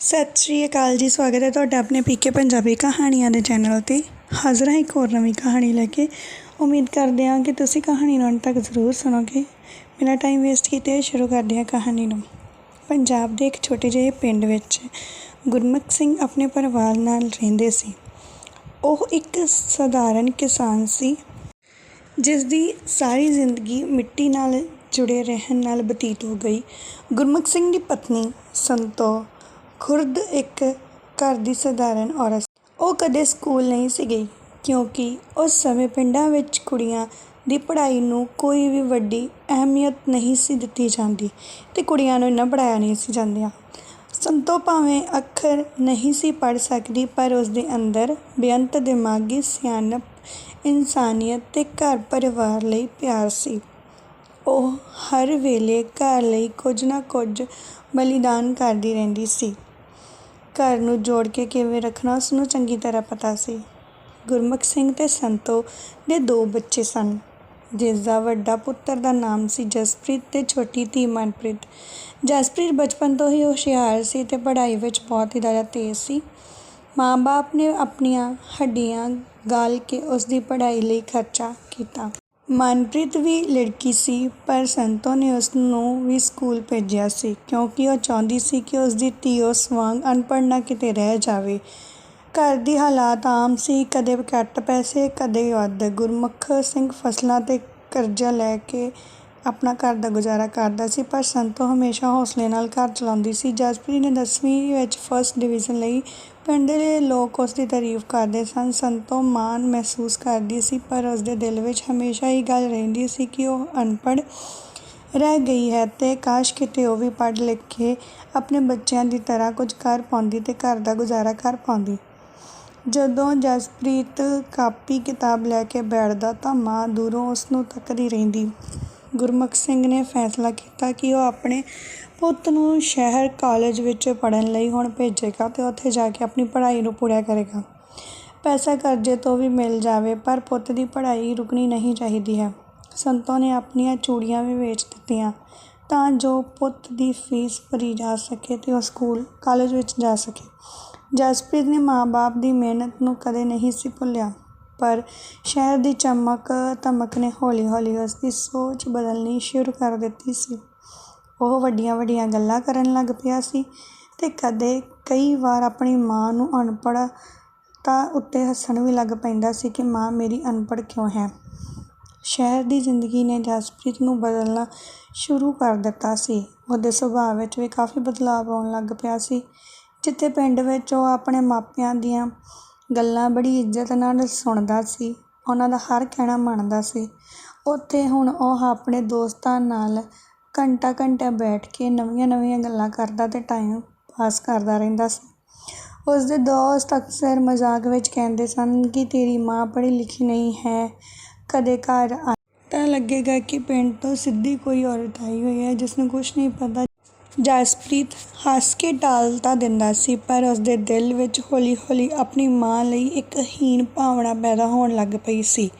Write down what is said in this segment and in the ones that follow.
ਸਤਿ ਸ਼੍ਰੀ ਅਕਾਲ ਜੀ, ਸਵਾਗਤ ਹੈ ਤੁਹਾਡਾ ਆਪਣੇ ਪੀਕੇ ਪੰਜਾਬੀ ਕਹਾਣੀਆਂ ਦੇ ਚੈਨਲ 'ਤੇ। ਹਾਜ਼ਰ ਹਾਂ ਇੱਕ ਹੋਰ ਨਵੀਂ ਕਹਾਣੀ ਲੈ ਕੇ। ਉਮੀਦ ਕਰਦੇ ਹਾਂ ਕਿ ਤੁਸੀਂ ਕਹਾਣੀ ਨੂੰ ਅੰਤ ਤੱਕ ਜ਼ਰੂਰ ਸੁਣੋਗੇ। ਬਿਨਾਂ ਟਾਈਮ ਵੇਸਟ ਕੀਤੇ ਹੋਏ ਸ਼ੁਰੂ ਕਰਦੇ ਹਾਂ ਕਹਾਣੀ ਨੂੰ। ਪੰਜਾਬ ਦੇ ਇੱਕ ਛੋਟੇ ਜਿਹੇ ਪਿੰਡ ਵਿੱਚ ਗੁਰਮੁਖ ਸਿੰਘ ਆਪਣੇ ਪਰਿਵਾਰ ਨਾਲ ਰਹਿੰਦੇ ਸੀ। ਉਹ ਇੱਕ ਸਧਾਰਨ ਕਿਸਾਨ ਸੀ ਜਿਸ ਦੀ ਸਾਰੀ ਜ਼ਿੰਦਗੀ ਮਿੱਟੀ ਨਾਲ ਜੁੜੇ ਰਹਿਣ ਨਾਲ ਬਤੀਤ ਹੋ ਗਈ। ਗੁਰਮੁਖ ਸਿੰਘ ਦੀ ਪਤਨੀ ਸੰਤੋ ਖੁਰਦ ਇੱਕ ਘਰ ਦੀ ਸਧਾਰਨ ਔਰਤ ਸੀ। ਉਹ ਕਦੇ ਸਕੂਲ ਨਹੀਂ ਸੀ ਗਈ, ਕਿਉਂਕਿ ਉਸ ਸਮੇਂ ਪਿੰਡਾਂ ਵਿੱਚ ਕੁੜੀਆਂ ਦੀ ਪੜ੍ਹਾਈ ਨੂੰ ਕੋਈ ਵੀ ਵੱਡੀ ਅਹਿਮੀਅਤ ਨਹੀਂ ਸੀ ਦਿੱਤੀ ਜਾਂਦੀ ਤੇ ਕੁੜੀਆਂ ਨੂੰ ਇੰਨਾ ਪੜ੍ਹਾਇਆ ਨਹੀਂ ਸੀ ਜਾਂਦੀਆਂ। ਸੰਤੋ ਭਾਵੇਂ ਅੱਖਰ ਨਹੀਂ ਸੀ ਪੜ੍ਹ ਸਕਦੀ, ਪਰ ਉਸ ਦੇ ਅੰਦਰ ਬੇਅੰਤ ਦਿਮਾਗੀ ਸਿਆਣਪ ਇਨਸਾਨੀਅਤ ਤੇ ਘਰ ਪਰਿਵਾਰ ਲਈ ਪਿਆਰ ਸੀ। ਉਹ ਹਰ ਵੇਲੇ ਘਰ ਲਈ ਕੁਝ ਨਾ ਕੁਝ ਬਲੀਦਾਨ ਕਰਦੀ ਰਹਿੰਦੀ ਸੀ। ਘਰ ਨੂੰ ਜੋੜ ਕੇ ਕਿਵੇਂ ਰੱਖਣਾ, ਉਸਨੂੰ ਚੰਗੀ ਤਰ੍ਹਾਂ ਪਤਾ ਸੀ। ਗੁਰਮੁਖ ਸਿੰਘ ਤੇ ਸੰਤੋ ਦੇ ਦੋ ਬੱਚੇ ਸਨ, ਜਿਸ ਦਾ ਵੱਡਾ ਪੁੱਤਰ ਦਾ ਨਾਮ ਸੀ ਜਸਪ੍ਰੀਤ ਤੇ ਛੋਟੀ ਧੀ ਮਨਪ੍ਰੀਤ। ਜਸਪ੍ਰੀਤ ਬਚਪਨ ਤੋਂ ਹੀ ਹੁਸ਼ਿਆਰ ਸੀ ਤੇ ਪੜ੍ਹਾਈ ਵਿੱਚ ਬਹੁਤ ਹੀ ਜ਼ਿਆਦਾ ਤੇਜ਼ ਸੀ। ਮਾਂ-ਬਾਪ ਨੇ ਆਪਣੀਆਂ ਹੱਡੀਆਂ ਗਾਲ ਕੇ ਉਸ ਦੀ ਪੜ੍ਹਾਈ ਲਈ ਖਰਚਾ ਕੀਤਾ। ਮਨਪ੍ਰੀਤ ਵੀ ਲੜਕੀ ਸੀ, ਪਰ ਸੰਤੋ ਨੇ ਉਸ ਨੂੰ ਵੀ ਸਕੂਲ ਭੇਜਿਆ ਸੀ, ਕਿਉਂਕਿ ਉਹ ਚਾਹੁੰਦੀ ਸੀ ਕਿ ਉਸ ਦੀ ਧੀ ਉਸ ਵਾਂਗ ਅਨਪੜ੍ਹ ਨਾ ਕਿਤੇ ਰਹਿ ਜਾਵੇ। ਘਰ ਦੀ ਹਾਲਾਤ ਆਮ ਸੀ, ਕਦੇ ਘੱਟ ਪੈਸੇ, ਕਦੇ ਵੱਧ। ਗੁਰਮੁਖ ਸਿੰਘ ਫਸਲਾਂ ਤੇ ਕਰਜ਼ਾ ਲੈ ਕੇ ਆਪਣਾ ਘਰ ਦਾ ਗੁਜ਼ਾਰਾ ਕਰਦਾ ਸੀ, ਪਰ ਸੰਤੋ ਹਮੇਸ਼ਾ ਹੌਸਲੇ ਨਾਲ ਘਰ ਚਲਾਉਂਦੀ ਸੀ। ਜਸਪ੍ਰੀਤ ਨੇ ਦਸਵੀਂ ਵਿੱਚ ਫਸਟ ਡਿਵੀਜ਼ਨ ਲਈ ਪਿੰਡ ਦੇ ਲੋਕ ਉਸ ਦੀ ਤਾਰੀਫ ਕਰਦੇ ਸਨ, ਸੰਤੋ ਮਾਣ ਮਹਿਸੂਸ ਕਰਦੀ ਸੀ, ਪਰ ਉਸ ਦੇ ਦਿਲ ਵਿੱਚ ਹਮੇਸ਼ਾ ਇਹ ਗੱਲ ਰਹਿੰਦੀ ਸੀ ਕਿ ਉਹ ਅਨਪੜ੍ਹ ਰਹਿ ਗਈ ਹੈ ਤੇ ਕਾਸ਼ ਕਿਤੇ ਉਹ ਵੀ ਪੜ੍ਹ ਲਿਖ ਕੇ ਆਪਣੇ ਬੱਚਿਆਂ ਦੀ ਤਰ੍ਹਾਂ ਕੁਝ ਕਰ ਪਾਉਂਦੀ ਤੇ ਘਰ ਦਾ ਗੁਜ਼ਾਰਾ ਕਰ ਪਾਉਂਦੀ। ਜਦੋਂ ਜਸਪ੍ਰੀਤ ਕਾਪੀ ਕਿਤਾਬ ਲੈ ਕੇ ਬੈਠਦਾ ਤਾਂ ਮਾਂ ਦੂਰੋਂ ਉਸ ਨੂੰ ਤੱਕਦੀ ਰਹਿੰਦੀ। ਗੁਰਮੁਖ ਸਿੰਘ ਨੇ ਫੈਸਲਾ ਕੀਤਾ ਕਿ ਉਹ ਆਪਣੇ ਪੁੱਤ ਨੂੰ ਸ਼ਹਿਰ ਕਾਲਜ ਵਿੱਚ ਪੜ੍ਹਨ ਲਈ ਹੁਣ ਭੇਜੇਗਾ ਤੇ ਉੱਥੇ ਜਾ ਕੇ ਆਪਣੀ ਪੜ੍ਹਾਈ ਨੂੰ ਪੂਰਾ ਕਰੇਗਾ। ਪੈਸਾ ਕਰਜ਼ੇ ਤੋਂ ਵੀ ਮਿਲ ਜਾਵੇ, ਪਰ ਪੁੱਤ ਦੀ ਪੜ੍ਹਾਈ ਰੁਕਣੀ ਨਹੀਂ ਚਾਹੀਦੀ ਹੈ। ਸੰਤੋ ਨੇ ਆਪਣੀਆਂ ਚੂੜੀਆਂ ਵੀ ਵੇਚ ਦਿੱਤੀਆਂ, ਤਾਂ ਜੋ ਪੁੱਤ ਦੀ ਫੀਸ ਭਰੀ ਜਾ ਸਕੇ ਤੇ ਉਹ ਸਕੂਲ, ਕਾਲਜ ਵਿੱਚ ਜਾ ਸਕੇ। ਜਸਪ੍ਰੀਤ ਨੇ ਮਾਂ-ਬਾਪ ਦੀ ਮਿਹਨਤ ਨੂੰ ਕਦੇ ਨਹੀਂ ਸੀ ਭੁੱਲਿਆ, ਪਰ ਸ਼ਹਿਰ ਦੀ ਚਮਕ ਧਮਕ ਨੇ ਹੌਲੀ-ਹੌਲੀ ਉਸ ਦੀ ਸੋਚ ਬਦਲਣੀ ਸ਼ੁਰੂ ਕਰ ਦਿੱਤੀ ਸੀ। ਉਹ ਵੱਡੀਆਂ-ਵੱਡੀਆਂ ਗੱਲਾਂ ਕਰਨ ਲੱਗ ਪਿਆ ਸੀ ਅਤੇ ਕਦੇ ਕਈ ਵਾਰ ਆਪਣੀ ਮਾਂ ਨੂੰ ਅਨਪੜ੍ਹਤਾ ਉੱਤੇ ਹੱਸਣ ਵੀ ਲੱਗ ਪੈਂਦਾ ਸੀ ਕਿ ਮਾਂ ਮੇਰੀ ਅਨਪੜ੍ਹ ਕਿਉਂ ਹੈ? ਸ਼ਹਿਰ ਦੀ ਜ਼ਿੰਦਗੀ ਨੇ ਜਸਪ੍ਰੀਤ ਨੂੰ ਬਦਲਣਾ ਸ਼ੁਰੂ ਕਰ ਦਿੱਤਾ ਸੀ। ਉਹਦੇ ਸੁਭਾਅ ਵਿੱਚ ਵੀ ਕਾਫੀ ਬਦਲਾਅ ਆਉਣ ਲੱਗ ਪਿਆ ਸੀ। ਜਿੱਥੇ ਪਿੰਡ ਵਿੱਚ ਉਹ ਆਪਣੇ ਮਾਪਿਆਂ ਦੀਆਂ ਗੱਲਾਂ ਬੜੀ ਇੱਜ਼ਤ ਨਾਲ ਸੁਣਦਾ ਸੀ, ਉਹਨਾਂ ਦਾ ਹਰ ਕਹਿਣਾ ਮੰਨਦਾ ਸੀ। ਉੱਥੇ ਹੁਣ ਉਹ ਆਪਣੇ ਦੋਸਤਾਂ ਨਾਲ ਘੰਟਾ ਘੰਟਾ ਬੈਠ ਕੇ ਨਵੀਆਂ ਨਵੀਆਂ ਗੱਲਾਂ ਕਰਦਾ ਅਤੇ ਟਾਈਮ ਪਾਸ ਕਰਦਾ ਰਹਿੰਦਾ ਸੀ। ਉਸਦੇ ਦੋਸਤ ਅਕਸਰ ਮਜ਼ਾਕ ਵਿੱਚ ਕਹਿੰਦੇ ਸਨ ਕਿ ਤੇਰੀ ਮਾਂ ਪੜ੍ਹੀ ਲਿਖੀ ਨਹੀਂ ਹੈ, ਕਦੇ ਘਰ ਆ। ਤਾਂ ਲੱਗੇਗਾ ਕਿ ਪਿੰਡ ਤੋਂ ਸਿੱਧੀ ਕੋਈ ਔਰਤ ਆਈ ਹੋਈ ਹੈ ਜਿਸ ਨੂੰ ਕੁਝ ਨਹੀਂ ਪਤਾ। ਜਸਪ੍ਰੀਤ ਹੱਸ ਕੇ ਟਾਲ ਤਾਂ ਦਿੰਦਾ ਸੀ, ਪਰ ਉਸਦੇ ਦਿਲ ਵਿੱਚ ਹੌਲੀ-ਹੌਲੀ ਆਪਣੀ ਮਾਂ ਲਈ ਇੱਕ ਹੀਣ ਭਾਵਨਾ ਪੈਦਾ ਹੋਣ ਲੱਗ ਪਈ ਸੀ।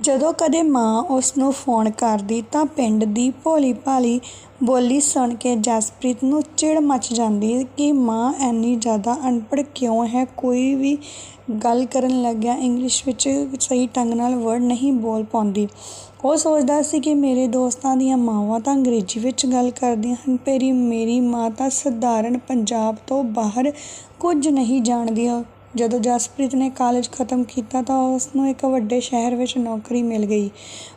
ਜਦੋਂ ਕਦੇ ਮਾਂ ਉਸ ਨੂੰ ਫੋਨ ਕਰਦੀ ਤਾਂ ਪਿੰਡ ਦੀ ਭੋਲੀ-ਭਾਲੀ ਬੋਲੀ ਸੁਣ ਕੇ ਜਸਪ੍ਰੀਤ ਨੂੰ ਚਿੜ ਮੱਚ ਜਾਂਦੀ ਕਿ ਮਾਂ ਐਨੀ ਜ਼ਿਆਦਾ ਅਨਪੜ੍ਹ ਕਿਉਂ ਹੈ? ਕੋਈ ਵੀ ਗੱਲ ਕਰਨ ਲੱਗਿਆ ਇੰਗਲਿਸ਼ ਵਿੱਚ ਸਹੀ ਢੰਗ ਨਾਲ ਵਰਡ ਨਹੀਂ ਬੋਲ ਪਾਉਂਦੀ। ਉਹ ਸੋਚਦਾ ਸੀ ਕਿ ਮੇਰੇ ਦੋਸਤਾਂ ਦੀਆਂ ਮਾਵਾਂ ਤਾਂ ਅੰਗਰੇਜ਼ੀ ਵਿੱਚ ਗੱਲ ਕਰਦੀਆਂ ਹਨ, ਪਰ ਮੇਰੀ ਮਾਂ ਤਾਂ ਸਧਾਰਨ ਪੰਜਾਬ ਤੋਂ ਬਾਹਰ ਕੁਝ ਨਹੀਂ ਜਾਣਦੀ ਜਦੋਂ ਜਸਪ੍ਰੀਤ ਨੇ ਕਾਲਜ ਖਤਮ ਕੀਤਾ ਤਾਂ ਉਸ ਨੂੰ ਇੱਕ ਵੱਡੇ ਸ਼ਹਿਰ ਵਿੱਚ ਨੌਕਰੀ ਮਿਲ ਗਈ।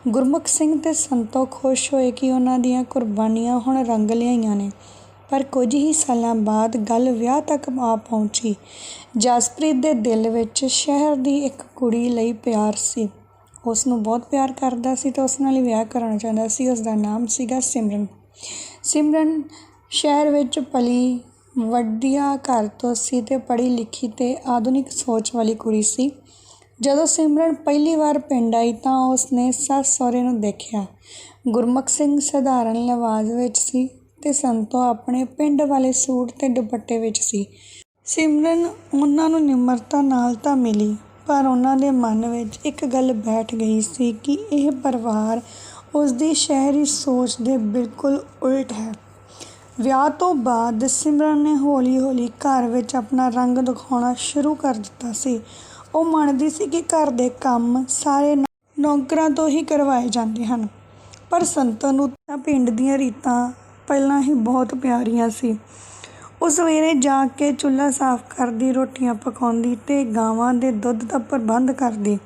ਗੁਰਮੁਖ ਸਿੰਘ ਤੇ ਸੰਤੋ ਖੁਸ਼ ਹੋਏ ਕਿ ਉਹਨਾਂ ਦੀਆਂ ਕੁਰਬਾਨੀਆਂ ਹੁਣ ਰੰਗ ਲਿਆਈਆਂ ਨੇ। ਪਰ ਕੁਝ ਹੀ ਸਾਲਾਂ ਬਾਅਦ ਗੱਲ ਵਿਆਹ ਤੱਕ ਆ ਪਹੁੰਚੀ। ਜਸਪ੍ਰੀਤ ਦੇ ਦਿਲ ਵਿੱਚ ਸ਼ਹਿਰ ਦੀ ਇੱਕ ਕੁੜੀ ਲਈ ਪਿਆਰ ਸੀ। ਉਸ ਨੂੰ ਬਹੁਤ ਪਿਆਰ ਕਰਦਾ ਸੀ ਤੇ ਉਸ ਨਾਲ ਹੀ ਵਿਆਹ ਕਰਾਉਣਾ ਚਾਹੁੰਦਾ ਸੀ। ਉਸ ਦਾ ਨਾਮ ਸੀਗਾ ਸਿਮਰਨ। ਸਿਮਰਨ ਸ਼ਹਿਰ ਵਿੱਚ ਪਲੀ ਵੱਡੀਆਂ ਘਰ ਤੋਂ ਸੀ ਅਤੇ ਪੜ੍ਹੀ ਲਿਖੀ ਅਤੇ ਆਧੁਨਿਕ ਸੋਚ ਵਾਲੀ ਕੁੜੀ ਸੀ। ਜਦੋਂ ਸਿਮਰਨ ਪਹਿਲੀ ਵਾਰ ਪਿੰਡ ਆਈ ਤਾਂ ਉਸਨੇ ਸੱਸ ਸਹੁਰੇ ਨੂੰ ਦੇਖਿਆ। ਗੁਰਮੁਖ ਸਿੰਘ ਸਧਾਰਨ ਲਿਬਾਸ ਵਿੱਚ ਸੀ ਅਤੇ ਸੰਤੋ ਆਪਣੇ ਪਿੰਡ ਵਾਲੇ ਸੂਟ ਅਤੇ ਦੁਪੱਟੇ ਵਿੱਚ ਸੀ। ਸਿਮਰਨ ਉਹਨਾਂ ਨੂੰ ਨਿਮਰਤਾ ਨਾਲ ਤਾਂ ਮਿਲੀ, ਪਰ ਉਹਨਾਂ ਦੇ ਮਨ ਵਿੱਚ ਇੱਕ ਗੱਲ ਬੈਠ ਗਈ ਸੀ ਕਿ ਇਹ ਪਰਿਵਾਰ ਉਸ ਦੀ ਸ਼ਹਿਰੀ ਸੋਚ ਦੇ ਬਿਲਕੁਲ ਉਲਟ ਹੈ। ਵਿਆਹ ਤੋਂ ਬਾਅਦ ਸਿਮਰਨ ਨੇ ਹੌਲੀ-ਹੌਲੀ ਘਰ ਵਿੱਚ ਆਪਣਾ ਰੰਗ ਦਿਖਾਉਣਾ ਸ਼ੁਰੂ ਕਰ ਦਿੱਤਾ ਸੀ। ਉਹ ਮੰਨਦੀ ਸੀ ਕਿ ਘਰ ਦੇ ਕੰਮ ਸਾਰੇ ਨੌਕਰਾਂ ਤੋਂ ਹੀ ਕਰਵਾਏ ਜਾਂਦੇ ਹਨ, ਪਰ ਸੰਤੋ ਨੂੰ ਤਾਂ ਪਿੰਡ ਦੀਆਂ ਰੀਤਾਂ ਪਹਿਲਾਂ ਹੀ ਬਹੁਤ ਪਿਆਰੀਆਂ ਸੀ। ਉਹ ਸਵੇਰੇ ਜਾ ਕੇ ਚੁੱਲ੍ਹਾ ਸਾਫ਼ ਕਰਦੀ, ਰੋਟੀਆਂ ਪਕਾਉਂਦੀ ਤੇ ਗਾਵਾਂ ਦੇ ਦੁੱਧ ਦਾ ਪ੍ਰਬੰਧ ਕਰਦੀ।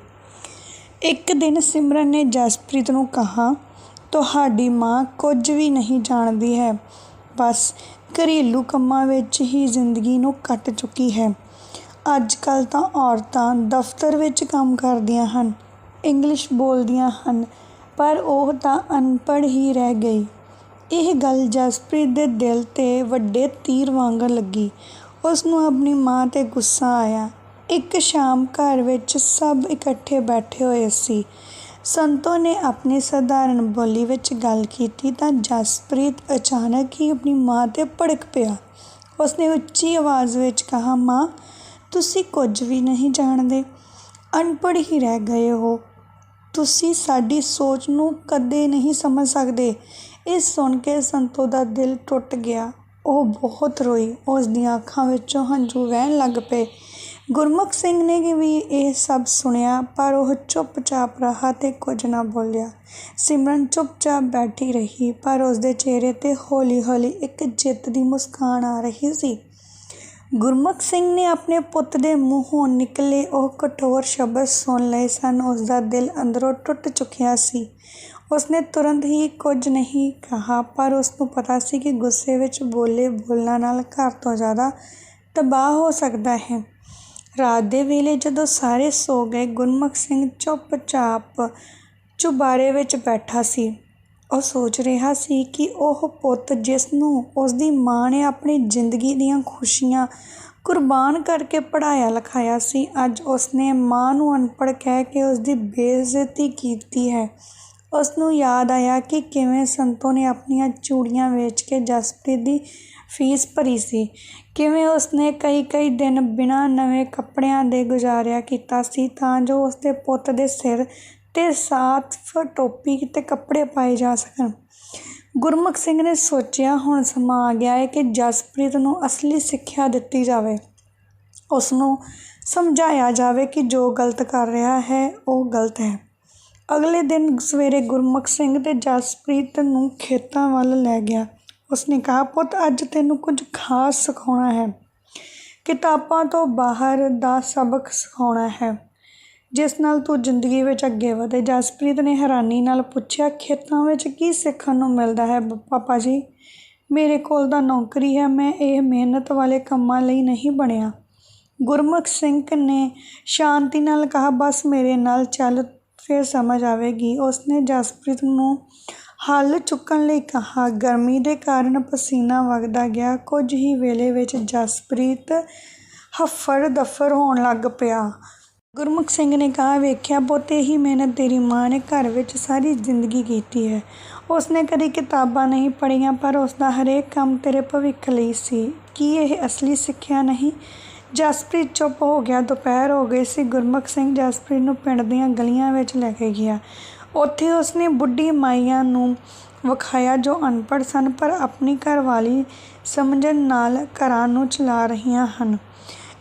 ਇੱਕ ਦਿਨ ਸਿਮਰਨ ਨੇ ਜਸਪ੍ਰੀਤ ਨੂੰ ਕਿਹਾ, "ਤੁਹਾਡੀ ਮਾਂ ਕੁਝ ਵੀ ਨਹੀਂ ਜਾਣਦੀ ਹੈ, ਬਸ ਘਰੇਲੂ ਕੰਮਾਂ ਵਿੱਚ ਹੀ ਜ਼ਿੰਦਗੀ ਨੂੰ ਕੱਟ ਚੁੱਕੀ ਹੈ। ਅੱਜ-ਕੱਲ੍ਹ ਤਾਂ ਔਰਤਾਂ ਦਫ਼ਤਰ ਵਿੱਚ ਕੰਮ ਕਰਦੀਆਂ ਹਨ, ਇੰਗਲਿਸ਼ ਬੋਲਦੀਆਂ ਹਨ, ਪਰ ਉਹ ਤਾਂ ਅਨਪੜ੍ਹ ਹੀ ਰਹਿ ਗਈ।" ਇਹ ਗੱਲ ਜਸਪ੍ਰੀਤ ਦੇ ਦਿਲ 'ਤੇ ਵੱਡੇ ਤੀਰ ਵਾਂਗ ਲੱਗੀ। ਉਸ ਨੂੰ ਆਪਣੀ ਮਾਂ 'ਤੇ ਗੁੱਸਾ ਆਇਆ। ਇੱਕ ਸ਼ਾਮ ਘਰ ਵਿੱਚ ਸਭ ਇਕੱਠੇ ਬੈਠੇ ਹੋਏ ਸੀ। ਸੰਤੋ ਨੇ ਆਪਣੀ ਸਧਾਰਨ ਬੋਲੀ ਵਿੱਚ ਗੱਲ ਕੀਤੀ ਤਾਂ ਜਸਪ੍ਰੀਤ ਅਚਾਨਕ ਹੀ ਆਪਣੀ ਮਾਂ 'ਤੇ ਭੜਕ ਪਿਆ। ਉਸਨੇ ਉੱਚੀ ਆਵਾਜ਼ ਵਿੱਚ ਕਿਹਾ, "ਮਾਂ, ਤੁਸੀਂ ਕੁਝ ਵੀ ਨਹੀਂ ਜਾਣਦੇ, ਅਨਪੜ੍ਹ ਹੀ ਰਹਿ ਗਏ ਹੋ। ਤੁਸੀਂ ਸਾਡੀ ਸੋਚ ਨੂੰ ਕਦੇ ਨਹੀਂ ਸਮਝ ਸਕਦੇ।" ਇਹ ਸੁਣ ਕੇ ਸੰਤੋ ਦਾ ਦਿਲ ਟੁੱਟ ਗਿਆ। ਉਹ ਬਹੁਤ ਰੋਈ, ਉਸ ਦੀਆਂ ਅੱਖਾਂ ਵਿੱਚੋਂ ਹੰਝੂ ਵਹਿਣ ਲੱਗ ਪਏ। ਗੁਰਮੁਖ ਸਿੰਘ ਨੇ ਵੀ ਇਹ ਸਭ ਸੁਣਿਆ, ਪਰ ਉਹ ਚੁੱਪ-ਚਾਪ ਰਿਹਾ ਤੇ ਕੁਝ ਨਾ ਬੋਲਿਆ। ਸਿਮਰਨ ਚੁੱਪ-ਚਾਪ ਬੈਠੀ ਰਹੀ, ਪਰ ਉਸਦੇ ਚਿਹਰੇ 'ਤੇ ਹੌਲੀ-ਹੌਲੀ ਇੱਕ ਜਿੱਤ ਦੀ ਮੁਸਕਾਨ ਆ ਰਹੀ ਸੀ। ਗੁਰਮੁਖ ਸਿੰਘ ਨੇ ਆਪਣੇ ਪੁੱਤ ਦੇ ਮੂੰਹੋਂ ਨਿਕਲੇ ਉਹ ਕਠੋਰ ਸ਼ਬਦ ਸੁਣ ਲਏ ਸਨ। ਉਸਦਾ ਦਿਲ ਅੰਦਰੋਂ ਟੁੱਟ ਚੁੱਕਿਆ ਸੀ। ਉਸਨੇ ਤੁਰੰਤ ਹੀ ਕੁਝ ਨਹੀਂ ਕਿਹਾ, ਪਰ ਉਸਨੂੰ ਪਤਾ ਸੀ ਕਿ ਗੁੱਸੇ ਵਿੱਚ ਬੋਲੇ ਬੋਲਾਂ ਨਾਲ ਘਰ ਤੋਂ ਜ਼ਿਆਦਾ ਤਬਾਹ ਹੋ ਸਕਦਾ ਹੈ। ਰਾਤ ਦੇ ਵੇਲੇ ਜਦੋਂ ਸਾਰੇ ਸੌ ਗਏ, ਗੁਰਮੁਖ ਸਿੰਘ ਚੁੱਪ-ਚਾਪ ਚੁਬਾਰੇ ਵਿੱਚ ਬੈਠਾ ਸੀ। ਉਹ ਸੋਚ ਰਿਹਾ ਸੀ ਕਿ ਉਹ ਪੁੱਤ ਜਿਸ ਜਿਸਨੂੰ ਉਸਦੀ ਮਾਂ ਨੇ ਆਪਣੀ ਜ਼ਿੰਦਗੀ ਦੀਆਂ ਖੁਸ਼ੀਆਂ ਕੁਰਬਾਨ ਕਰਕੇ ਪੜ੍ਹਾਇਆ-ਲਿਖਾਇਆ ਸੀ, ਅੱਜ ਉਸਨੇ ਮਾਂ ਨੂੰ ਅਨਪੜ੍ਹ ਕਹਿ ਕੇ ਉਸਦੀ ਬੇਇੱਜ਼ਤੀ ਕੀਤੀ ਹੈ। ਉਸਨੂੰ ਯਾਦ ਆਇਆ ਕਿ ਕਿਵੇਂ ਸੰਤੋ ਨੇ ਆਪਣੀਆਂ ਚੂੜੀਆਂ ਵੇਚ ਕੇ ਜਸਪ੍ਰੀਤ ਦੀ ਫ਼ੀਸ ਭਰੀ ਸੀ, ਕਿਵੇਂ ਉਸਨੇ ਕਈ-ਕਈ ਦਿਨ ਬਿਨਾਂ ਨਵੇਂ ਕੱਪੜਿਆਂ ਦੇ ਗੁਜ਼ਾਰਿਆ ਕੀਤਾ ਸੀ ਤਾਂ ਜੋ ਉਸਦੇ ਪੁੱਤ ਦੇ ਸਿਰ 'ਤੇ ਸਾਫ਼ ਟੋਪੀ ਅਤੇ ਕੱਪੜੇ ਪਾਏ ਜਾ ਸਕਣ। ਗੁਰਮੁਖ ਸਿੰਘ ਨੇ ਸੋਚਿਆ, ਹੁਣ ਸਮਾਂ ਆ ਗਿਆ ਹੈ ਕਿ ਜਸਪ੍ਰੀਤ ਨੂੰ ਅਸਲੀ ਸਿੱਖਿਆ ਦਿੱਤੀ ਜਾਵੇ। ਉਸਨੂੰ ਸਮਝਾਇਆ ਜਾਵੇ ਕਿ ਜੋ ਗਲਤ ਕਰ ਰਿਹਾ ਹੈ, ਉਹ ਗਲਤ ਹੈ। ਅਗਲੇ ਦਿਨ ਸਵੇਰੇ ਗੁਰਮੁਖ ਸਿੰਘ ਤੇ ਜਸਪ੍ਰੀਤ ਨੂੰ ਖੇਤਾਂ ਵੱਲ ਲੈ ਗਿਆ। ਉਸਨੇ ਕਿਹਾ, "ਪੁੱਤ, ਅੱਜ ਤੈਨੂੰ ਕੁਝ ਖ਼ਾਸ ਸਿਖਾਉਣਾ ਹੈ। ਕਿਤਾਬਾਂ ਤੋਂ ਬਾਹਰ ਦਾ ਸਬਕ ਸਿਖਾਉਣਾ ਹੈ, ਜਿਸ ਨਾਲ ਤੂੰ ਜ਼ਿੰਦਗੀ ਵਿੱਚ ਅੱਗੇ ਵਧੇ।" ਜਸਪ੍ਰੀਤ ਨੇ ਹੈਰਾਨੀ ਨਾਲ ਪੁੱਛਿਆ, "ਖੇਤਾਂ ਵਿੱਚ ਕੀ ਸਿੱਖਣ ਨੂੰ ਮਿਲਦਾ ਹੈ ਪਾਪਾ ਜੀ? ਮੇਰੇ ਕੋਲ ਤਾਂ ਨੌਕਰੀ ਹੈ, ਮੈਂ ਇਹ ਮਿਹਨਤ ਵਾਲੇ ਕੰਮਾਂ ਲਈ ਨਹੀਂ ਬਣਿਆ।" ਗੁਰਮੁਖ ਸਿੰਘ ਨੇ ਸ਼ਾਂਤੀ ਨਾਲ ਕਿਹਾ, "ਬਸ ਮੇਰੇ ਨਾਲ ਚੱਲ, ਫਿਰ ਸਮਝ ਆਵੇਗੀ।" ਉਸਨੇ ਜਸਪ੍ਰੀਤ ਨੂੰ ਹਲ ਚੁੱਕਣ ਲਈ ਕਿਹਾ। ਗਰਮੀ ਦੇ ਕਾਰਨ ਪਸੀਨਾ ਵਗਦਾ ਗਿਆ। ਕੁਝ ਹੀ ਵੇਲੇ ਵਿੱਚ ਜਸਪ੍ਰੀਤ ਹਫੜ-ਦਫੜ ਹੋਣ ਲੱਗ ਪਿਆ। ਗੁਰਮੁਖ ਸਿੰਘ ਨੇ ਕਿਹਾ, "ਵੇਖਿਆ ਪੁੱਤ, ਇਹੀ ਮਿਹਨਤ ਤੇਰੀ ਮਾਂ ਨੇ ਘਰ ਵਿੱਚ ਸਾਰੀ ਜ਼ਿੰਦਗੀ ਕੀਤੀ ਹੈ। ਉਸਨੇ ਕਦੀ ਕਿਤਾਬਾਂ ਨਹੀਂ ਪੜ੍ਹੀਆਂ, ਪਰ ਉਸਦਾ ਹਰੇਕ ਕੰਮ ਤੇਰੇ ਭਵਿੱਖ ਲਈ ਸੀ। ਕੀ ਇਹ ਅਸਲੀ ਸਿੱਖਿਆ ਨਹੀਂ?" ਜਸਪ੍ਰੀਤ ਚੁੱਪ ਹੋ ਗਿਆ। ਦੁਪਹਿਰ ਹੋ ਗਈ ਸੀ। ਗੁਰਮੁਖ ਸਿੰਘ ਜਸਪ੍ਰੀਤ ਨੂੰ ਪਿੰਡ ਦੀਆਂ ਗਲੀਆਂ ਵਿੱਚ ਲੈ ਕੇ ਗਿਆ। ਉੱਥੇ ਉਸਨੇ ਬੁੱਢੀ ਮਾਈਆਂ ਨੂੰ ਵਿਖਾਇਆ ਜੋ ਅਨਪੜ੍ਹ ਸਨ, ਪਰ ਆਪਣੀ ਘਰਵਾਲੀ ਸਮਝਣ ਨਾਲ ਘਰਾਂ ਨੂੰ ਚਲਾ ਰਹੀਆਂ ਹਨ।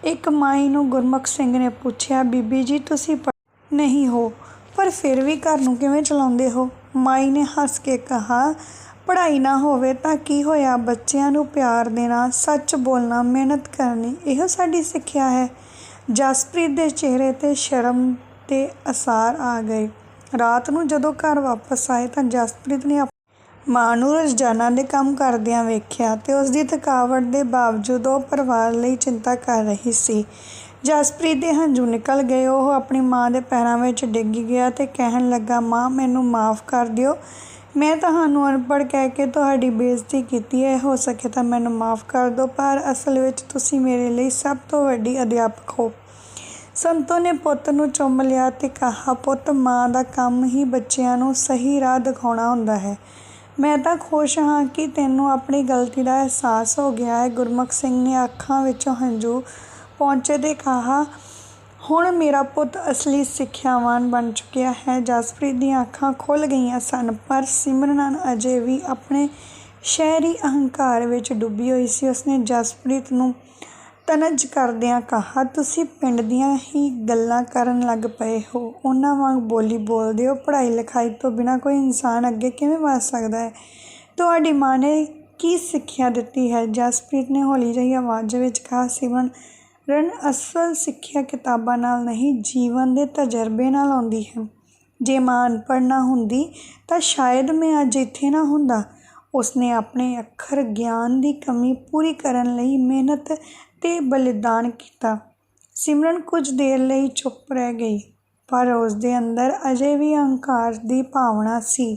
ਇੱਕ ਮਾਈ ਨੂੰ ਗੁਰਮੁਖ ਸਿੰਘ ਨੇ ਪੁੱਛਿਆ, "ਬੀਬੀ ਜੀ, ਤੁਸੀਂ ਪੜ੍ਹੇ ਨਹੀਂ ਹੋ, ਪਰ ਫਿਰ ਵੀ ਘਰ ਨੂੰ ਕਿਵੇਂ ਚਲਾਉਂਦੇ ਹੋ?" ਮਾਈ ਨੇ ਹੱਸ ਕੇ ਕਿਹਾ, "ਪੜ੍ਹਾਈ ਨਾ ਹੋਵੇ ਤਾਂ ਕੀ ਹੋਇਆ, ਬੱਚਿਆਂ ਨੂੰ ਪਿਆਰ ਦੇਣਾ, ਸੱਚ ਬੋਲਣਾ, ਮਿਹਨਤ ਕਰਨੀ, ਇਹੋ ਸਾਡੀ ਸਿੱਖਿਆ ਹੈ।" ਜਸਪ੍ਰੀਤ ਦੇ ਚਿਹਰੇ 'ਤੇ ਸ਼ਰਮ ਦੇ ਅਸਾਰ ਆ ਗਏ। ਰਾਤ ਨੂੰ ਜਦੋਂ ਘਰ ਵਾਪਸ ਆਏ ਤਾਂ ਜਸਪ੍ਰੀਤ ਨੇ ਮਾਂ ਨੂੰ ਰੋਜ਼ਾਨਾ ਦੇ ਕੰਮ ਕਰਦਿਆਂ ਵੇਖਿਆ ਤੇ ਉਸਦੀ ਥਕਾਵਟ ਦੇ ਬਾਵਜੂਦ ਉਹ ਪਰਿਵਾਰ ਲਈ ਚਿੰਤਾ ਕਰ ਰਹੀ ਸੀ। ਜਸਪ੍ਰੀਤ ਦੇ ਹੰਝੂ ਨਿਕਲ ਗਏ। ਉਹ ਆਪਣੀ ਮਾਂ ਦੇ ਪੈਰਾਂ ਵਿੱਚ ਡਿੱਗ ਗਿਆ ਤੇ ਕਹਿਣ ਲੱਗਾ, "ਮਾਂ, ਮੈਨੂੰ ਮਾਫ਼ ਕਰ ਦਿਓ। ਮੈਂ ਤੁਹਾਨੂੰ ਅਨਪੜ੍ਹ ਕਹਿ ਕੇ ਤੁਹਾਡੀ ਬੇਇੱਜ਼ਤੀ ਕੀਤੀ ਹੈ। ਹੋ ਸਕੇ ਤਾਂ ਮੈਨੂੰ ਮਾਫ਼ ਕਰ ਦਿਓ, ਪਰ ਅਸਲ ਵਿੱਚ ਤੁਸੀਂ ਮੇਰੇ ਲਈ ਸਭ ਤੋਂ ਵੱਡੀ ਅਧਿਆਪਕ ਹੋ।" ਸੰਤੋ ਨੇ ਪੁੱਤ ਨੂੰ ਚੁੰਮ ਲਿਆ ਤੇ ਕਿਹਾ, "ਪੁੱਤ, ਮਾਂ ਦਾ ਕੰਮ ਹੀ ਬੱਚਿਆਂ ਨੂੰ ਸਹੀ ਰਾਹ ਦਿਖਾਉਣਾ ਹੁੰਦਾ ਹੈ। ਮੈਂ ਤਾਂ ਖੁਸ਼ ਹਾਂ ਕਿ ਤੈਨੂੰ ਆਪਣੀ ਗਲਤੀ ਦਾ ਅਹਿਸਾਸ ਹੋ ਗਿਆ ਹੈ।" ਗੁਰਮੁਖ ਸਿੰਘ ਨੇ ਅੱਖਾਂ ਵਿੱਚੋਂ ਹੰਝੂ ਪਹੁੰਚੇ ਤੇ ਕਿਹਾ, "ਹੁਣ ਮੇਰਾ ਪੁੱਤ ਅਸਲੀ ਸਿੱਖਿਆਵਾਨ ਬਣ ਚੁੱਕਿਆ ਹੈ।" ਜਸਪ੍ਰੀਤ ਦੀਆਂ ਅੱਖਾਂ ਖੁੱਲ੍ਹ ਗਈਆਂ ਸਨ, ਪਰ ਸਿਮਰਨ ਅਜੇ ਵੀ ਆਪਣੇ ਸ਼ਹਿਰੀ ਅਹੰਕਾਰ ਵਿੱਚ ਡੁੱਬੀ ਹੋਈ ਸੀ ਉਸਨੇ ਜਸਪ੍ਰੀਤ ਨੂੰ ਤਨਜ ਕਰਦਿਆਂ ਕਿਹਾ, ਤੁਸੀਂ ਪਿੰਡ ਦੀਆਂ ਹੀ ਗੱਲਾਂ ਕਰਨ ਲੱਗ ਪਏ ਹੋ। ਉਹਨਾਂ ਵਾਂਗ ਬੋਲੀ ਬੋਲਦੇ ਹੋ। ਪੜ੍ਹਾਈ ਲਿਖਾਈ ਤੋਂ ਬਿਨਾਂ ਕੋਈ ਇਨਸਾਨ ਅੱਗੇ ਕਿਵੇਂ ਵਧ ਸਕਦਾ ਹੈ? ਤੁਹਾਡੀ ਮਾਂ ਨੇ ਕੀ ਸਿੱਖਿਆ ਦਿੱਤੀ ਹੈ? ਜਸਪ੍ਰੀਤ ਨੇ ਹੌਲੀ ਜਿਹੀ ਆਵਾਜ਼ ਵਿੱਚ ਕਿਹਾ, ਸਿਮਰਨ ਰਨ ਅਸਲ ਸਿੱਖਿਆ ਕਿਤਾਬਾਂ ਨਾਲ ਨਹੀਂ, ਜੀਵਨ ਦੇ ਤਜਰਬੇ ਨਾਲ ਆਉਂਦੀ ਹੈ। ਜੇ ਮਾਂ ਅਨਪੜ੍ਹ ਨਾ ਹੁੰਦੀ, ਤਾਂ ਸ਼ਾਇਦ ਮੈਂ ਅੱਜ ਇੱਥੇ ਨਾ ਹੁੰਦਾ। ਉਸਨੇ ਆਪਣੇ ਅੱਖਰ ਗਿਆਨ ਦੀ ਕਮੀ ਪੂਰੀ ਕਰਨ ਲਈ ਮਿਹਨਤ ਤੇ ਬਲੀਦਾਨ ਕੀਤਾ। ਸਿਮਰਨ ਕੁਝ ਦੇਰ ਲਈ ਚੁੱਪ ਰਹਿ ਗਈ, ਪਰ ਉਸ ਦੇ ਅੰਦਰ ਅਜੇ ਵੀ ਅਹੰਕਾਰ ਦੀ ਭਾਵਨਾ ਸੀ।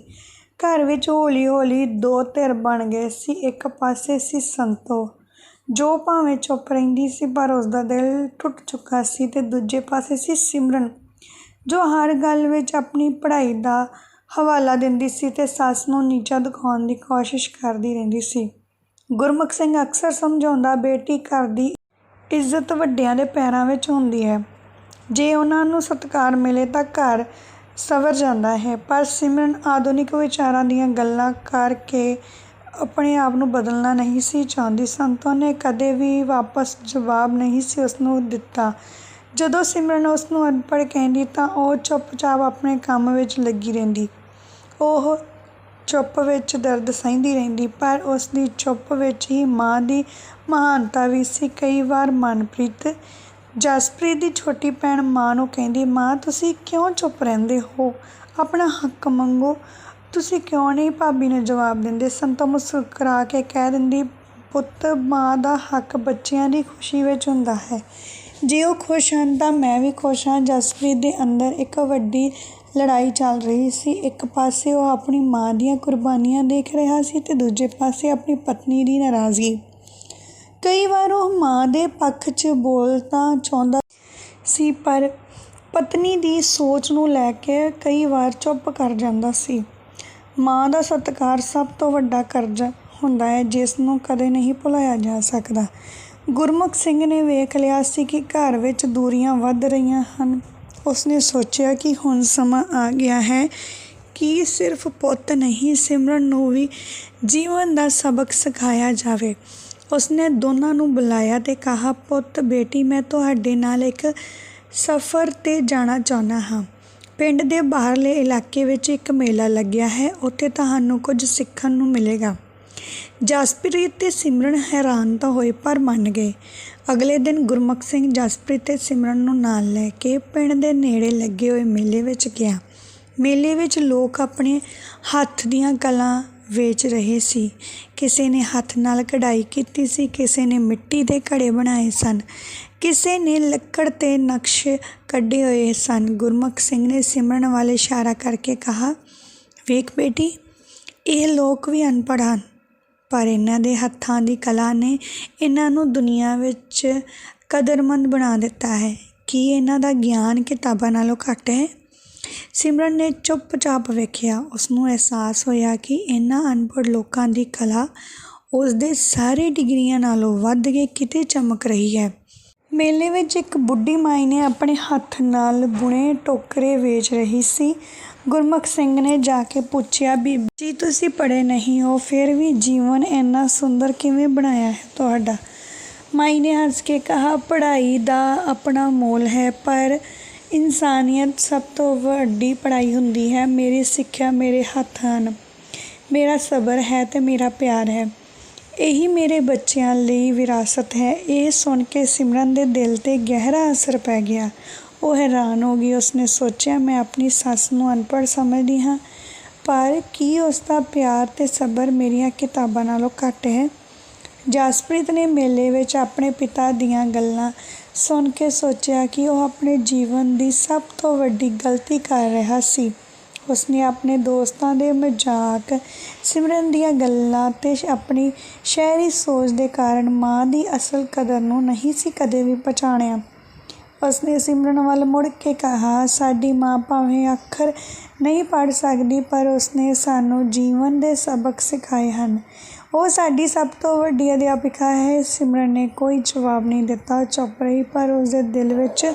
ਘਰ ਵਿੱਚ ਹੌਲੀ ਹੌਲੀ ਦੋ ਧਿਰ ਬਣ ਗਏ ਸੀ, ਇੱਕ ਪਾਸੇ ਸੀ ਸੰਤੋ, ਜੋ ਭਾਵੇਂ ਚੁੱਪ ਰਹਿੰਦੀ ਸੀ, ਪਰ ਉਸ ਦਾ ਦਿਲ ਟੁੱਟ ਚੁੱਕਾ ਸੀ, ਤੇ ਦੂਜੇ ਪਾਸੇ ਸੀ ਸਿਮਰਨ, ਜੋ ਹਰ ਗੱਲ ਵਿੱਚ ਆਪਣੀ ਪੜ੍ਹਾਈ ਦਾ ਹਵਾਲਾ ਦਿੰਦੀ ਸੀ ਤੇ ਸੱਸ ਨੂੰ ਨੀਚਾ ਦਿਖਾਉਣ ਦੀ ਕੋਸ਼ਿਸ਼ ਕਰਦੀ ਰਹਿੰਦੀ ਸੀ। ਗੁਰਮੁਖ ਸਿੰਘ ਅਕਸਰ ਸਮਝਾਉਂਦਾ, ਬੇਟੀ, ਘਰ ਦੀ ਇੱਜ਼ਤ ਵੱਡਿਆਂ ਦੇ ਪੈਰਾਂ ਵਿੱਚ ਹੁੰਦੀ ਹੈ। ਜੇ ਉਹਨਾਂ ਨੂੰ ਸਤਿਕਾਰ ਮਿਲੇ ਤਾਂ ਘਰ ਸਵਰ ਜਾਂਦਾ ਹੈ। ਪਰ ਸਿਮਰਨ ਆਧੁਨਿਕ ਵਿਚਾਰਾਂ ਦੀਆਂ ਗੱਲਾਂ ਕਰਕੇ ਆਪਣੇ ਆਪ ਨੂੰ ਬਦਲਣਾ ਨਹੀਂ ਸੀ ਚਾਹੁੰਦੀ। ਸੰਤੋਂ ਨੇ ਕਦੇ ਵੀ ਵਾਪਸ ਜਵਾਬ ਨਹੀਂ ਸੀ ਉਸ ਨੂੰ ਦਿੱਤਾ। ਜਦੋਂ ਸਿਮਰਨ ਉਸ ਨੂੰ ਅਨਪੜ੍ਹ ਕਹਿੰਦੀ ਤਾਂ ਉਹ ਚੁੱਪਚਾਪ ਆਪਣੇ ਕੰਮ ਵਿੱਚ ਲੱਗੀ ਰਹਿੰਦੀ। ਉਹ ਚੁੱਪ ਵਿੱਚ ਦਰਦ ਸਹਿੰਦੀ ਰਹਿੰਦੀ, ਪਰ ਉਸ ਦੀ ਚੁੱਪ ਵਿੱਚ ਹੀ ਮਾਂ ਦੀ ਮਹਾਨਤਾ ਵੀ ਸੀ। ਕਈ ਵਾਰ ਮਨਪ੍ਰੀਤ, ਜਸਪ੍ਰੀਤ ਦੀ ਛੋਟੀ ਭੈਣ ਮਾਂ ਨੂੰ ਕਹਿੰਦੀ, ਮਾਂ, ਤੁਸੀਂ ਕਿਉਂ ਚੁੱਪ ਰਹਿੰਦੇ ਹੋ? ਆਪਣਾ ਹੱਕ ਮੰਗੋ। ਤੁਸੀਂ ਕਿਉਂ ਨਹੀਂ ਭਾਬੀ ਨੂੰ ਜਵਾਬ ਦਿੰਦੇ? ਸੰਤੋ ਮੁਸਕਰਾ ਕੇ ਕਹਿ ਦਿੰਦੀ, ਪੁੱਤ, ਮਾਂ ਦਾ ਹੱਕ ਬੱਚਿਆਂ ਦੀ ਖੁਸ਼ੀ ਵਿੱਚ ਹੁੰਦਾ ਹੈ। ਜੇ ਉਹ ਖੁਸ਼ ਹਨ ਤਾਂ ਮੈਂ ਵੀ ਖੁਸ਼ ਹਾਂ। ਜਸਪ੍ਰੀਤ ਦੇ ਅੰਦਰ ਇੱਕ ਵੱਡੀ ਲੜਾਈ ਚੱਲ ਰਹੀ ਸੀ। ਇੱਕ ਪਾਸੇ ਉਹ ਆਪਣੀ ਮਾਂ ਦੀਆਂ ਕੁਰਬਾਨੀਆਂ ਦੇਖ ਰਿਹਾ ਸੀ ਤੇ ਦੂਜੇ ਪਾਸੇ ਆਪਣੀ ਪਤਨੀ ਦੀ ਨਾਰਾਜ਼ਗੀ। ਕਈ ਵਾਰ ਉਹ ਮਾਂ ਦੇ ਪੱਖ 'ਚ ਬੋਲਣਾ ਚਾਹੁੰਦਾ ਸੀ, ਪਰ ਪਤਨੀ ਦੀ ਸੋਚ ਨੂੰ ਲੈ ਕੇ ਕਈ ਵਾਰ ਚੁੱਪ ਕਰ ਜਾਂਦਾ ਸੀ। ਮਾਂ ਦਾ ਸਤਿਕਾਰ ਸਭ ਤੋਂ ਵੱਡਾ ਕਰਜ਼ਾ ਹੁੰਦਾ ਹੈ, ਜਿਸ ਨੂੰ ਕਦੇ ਨਹੀਂ ਭੁਲਾਇਆ ਜਾ ਸਕਦਾ। ਗੁਰਮੁਖ ਸਿੰਘ ਨੇ ਵੇਖ ਲਿਆ ਸੀ ਕਿ ਘਰ ਵਿੱਚ ਦੂਰੀਆਂ ਵੱਧ ਰਹੀਆਂ ਹਨ। ਉਸਨੇ ਸੋਚਿਆ ਕਿ ਹੁਣ ਸਮਾਂ ਆ ਗਿਆ ਹੈ ਕਿ ਸਿਰਫ ਪੁੱਤ ਨਹੀਂ, ਸਿਮਰਨ ਨੂੰ ਵੀ ਜੀਵਨ ਦਾ ਸਬਕ ਸਿਖਾਇਆ ਜਾਵੇ। ਉਸਨੇ ਦੋਨਾਂ ਨੂੰ ਬੁਲਾਇਆ ਤੇ ਕਿਹਾ, ਪੁੱਤ, ਬੇਟੀ, ਮੈਂ ਤੁਹਾਡੇ ਨਾਲ ਇੱਕ ਸਫ਼ਰ ਤੇ ਜਾਣਾ ਚਾਹੁੰਦਾ ਹਾਂ। ਪਿੰਡ ਦੇ ਬਾਹਰਲੇ ਇਲਾਕੇ ਵਿੱਚ ਇੱਕ ਮੇਲਾ ਲੱਗਿਆ ਹੈ, ਉੱਥੇ ਤੁਹਾਨੂੰ ਕੁਝ ਸਿੱਖਣ ਨੂੰ ਮਿਲੇਗਾ। ਜਸਪ੍ਰੀਤ ਤੇ ਸਿਮਰਨ ਹੈਰਾਨ ਤਾਂ ਹੋਏ, ਪਰ ਮੰਨ ਗਏ। ਅਗਲੇ ਦਿਨ ਗੁਰਮੁਖ ਸਿੰਘ ਜਸਪ੍ਰੀਤ ਤੇ ਸਿਮਰਨ ਨੂੰ ਨਾਲ ਲੈ ਕੇ ਪਿੰਡ ਦੇ ਨੇੜੇ ਲੱਗੇ ਹੋਏ ਮੇਲੇ ਵਿੱਚ ਗਿਆ। ਮੇਲੇ ਵਿੱਚ ਲੋਕ ਆਪਣੇ ਹੱਥ ਦੀਆਂ ਕਲਾ ਵੇਚ ਰਹੇ ਸੀ। ਕਿਸੇ ਨੇ ਹੱਥ ਨਾਲ ਕਢਾਈ ਕੀਤੀ ਸੀ, ਕਿਸੇ ਨੇ ਮਿੱਟੀ ਦੇ ਘੜੇ ਬਣਾਏ ਸਨ। ਕਿਸੇ ਨੇ ਲੱਕੜ ਤੇ ਨਕਸ਼ ਕੱਢੇ ਹੋਏ ਸਨ। ਗੁਰਮੁਖ ਸਿੰਘ ਨੇ ਸਿਮਰਨ ਵਾਲੇ ਇਸ਼ਾਰਾ ਕਰਕੇ ਕਿਹਾ, ਵੇਖ ਬੇਟੀ, ਇਹ ਲੋਕ ਵੀ ਅਨਪੜ੍ਹ ਹਨ। ਪਰ ਇਹਨਾਂ ਦੇ ਹੱਥਾਂ ਦੀ ਕਲਾ ਨੇ ਇਹਨਾਂ ਨੂੰ ਦੁਨੀਆ ਵਿੱਚ ਕਦਰਮੰਦ ਬਣਾ ਦਿੱਤਾ ਹੈ। ਕੀ ਇਹਨਾਂ ਦਾ ਗਿਆਨ ਕਿਤਾਬਾਂ ਨਾਲੋਂ ਘੱਟ ਹੈ? ਸਿਮਰਨ ਨੇ ਚੁੱਪਚਾਪ ਵੇਖਿਆ। ਉਸ ਨੂੰ ਅਹਿਸਾਸ ਹੋਇਆ ਕਿ ਇਹਨਾਂ ਅਨਪੜ੍ਹ ਲੋਕਾਂ ਦੀ ਕਲਾ ਉਸ ਦੇ ਸਾਰੇ ਡਿਗਰੀਆਂ ਨਾਲੋਂ ਵੱਧ ਕੇ ਕਿਤੇ ਚਮਕ ਰਹੀ ਹੈ। ਮੇਲੇ ਵਿੱਚ ਇੱਕ ਬੁੱਢੀ ਮਾਈ ਨੇ ਆਪਣੇ ਹੱਥ ਨਾਲ ਬੁਣੇ ਟੋਕਰੇ ਵੇਚ ਰਹੀ ਸੀ। ਗੁਰਮੁਖ ਸਿੰਘ ਨੇ ਜਾ ਕੇ ਪੁੱਛਿਆ, ਬੀਬੀ ਜੀ, ਤੁਸੀਂ ਪੜ੍ਹੇ ਨਹੀਂ ਹੋ, ਫਿਰ ਵੀ ਜੀਵਨ ਇੰਨਾ ਸੁੰਦਰ ਕਿਵੇਂ ਬਣਾਇਆ ਹੈ ਤੁਹਾਡਾ? ਮਾਈ ਨੇ ਹੱਸ ਕੇ ਕਿਹਾ, ਪੜ੍ਹਾਈ ਦਾ ਆਪਣਾ ਮੋਲ ਹੈ, ਪਰ ਇਨਸਾਨੀਅਤ ਸਭ ਤੋਂ ਵੱਡੀ ਪੜ੍ਹਾਈ ਹੁੰਦੀ ਹੈ। ਮੇਰੀ ਸਿੱਖਿਆ ਮੇਰੇ ਹੱਥ ਹਨ। ਮੇਰਾ ਸਬਰ ਹੈ ਤੇ ਮੇਰਾ ਪਿਆਰ ਹੈ। ਇਹੀ ਮੇਰੇ ਬੱਚਿਆਂ ਲਈ ਵਿਰਾਸਤ ਹੈ। ਇਹ ਸੁਣ ਕੇ ਸਿਮਰਨ ਦੇ ਦਿਲ ਤੇ ਗਹਿਰਾ ਅਸਰ ਪੈ ਗਿਆ। ਉਹ ਹੈਰਾਨ ਹੋ ਗਈ। ਉਸਨੇ ਸੋਚਿਆ, ਮੈਂ ਆਪਣੀ ਸੱਸ ਨੂੰ ਅਨਪੜ੍ਹ ਸਮਝਦੀ ਹਾਂ, ਪਰ ਕੀ ਉਸ ਦਾ ਪਿਆਰ ਤੇ ਸਬਰ ਮੇਰੀਆਂ ਕਿਤਾਬਾਂ ਨਾਲੋਂ ਘੱਟ ਹੈ? ਜਸਪ੍ਰੀਤ ਨੇ ਮੇਲੇ ਵਿੱਚ ਆਪਣੇ ਪਿਤਾ ਦੀਆਂ ਗੱਲਾਂ ਸੁਣ ਕੇ ਸੋਚਿਆ ਕਿ ਉਹ ਆਪਣੇ ਜੀਵਨ ਦੀ ਸਭ ਤੋਂ ਵੱਡੀ ਗਲਤੀ ਕਰ ਰਿਹਾ ਸੀ। ਉਸਨੇ ਆਪਣੇ ਦੋਸਤਾਂ ਦੇ ਮਜ਼ਾਕ ਸਿਮਰਨ ਦੀਆਂ ਗੱਲਾਂ ਤੇ ਆਪਣੀ ਸ਼ਹਿਰੀ ਸੋਚ ਦੇ ਕਾਰਨ ਮਾਂ ਦੀ ਅਸਲ ਕਦਰ ਨੂੰ ਨਹੀਂ ਸੀ ਕਦੇ ਵੀ ਪਛਾਣਿਆ। ਉਸਨੇ ਸਿਮਰਨ ਵੱਲ ਮੁੜ ਕੇ ਕਿਹਾ, ਸਾਡੀ ਮਾਂ ਭਾਵੇਂ ਅੱਖਰ ਨਹੀਂ ਪੜ੍ਹ ਸਕਦੀ, ਪਰ ਉਸਨੇ ਸਾਨੂੰ ਜੀਵਨ ਦੇ ਸਬਕ ਸਿਖਾਏ ਹਨ। ਉਹ ਸਾਡੀ ਸਭ ਤੋਂ ਵੱਡੀ ਅਧਿਆਪਿਕਾ ਹੈ। ਸਿਮਰਨ ਨੇ ਕੋਈ ਜਵਾਬ ਨਹੀਂ ਦਿੱਤਾ, ਚੁੱਪ ਰਹੀ, ਪਰ ਉਸਦੇ ਦਿਲ ਵਿੱਚ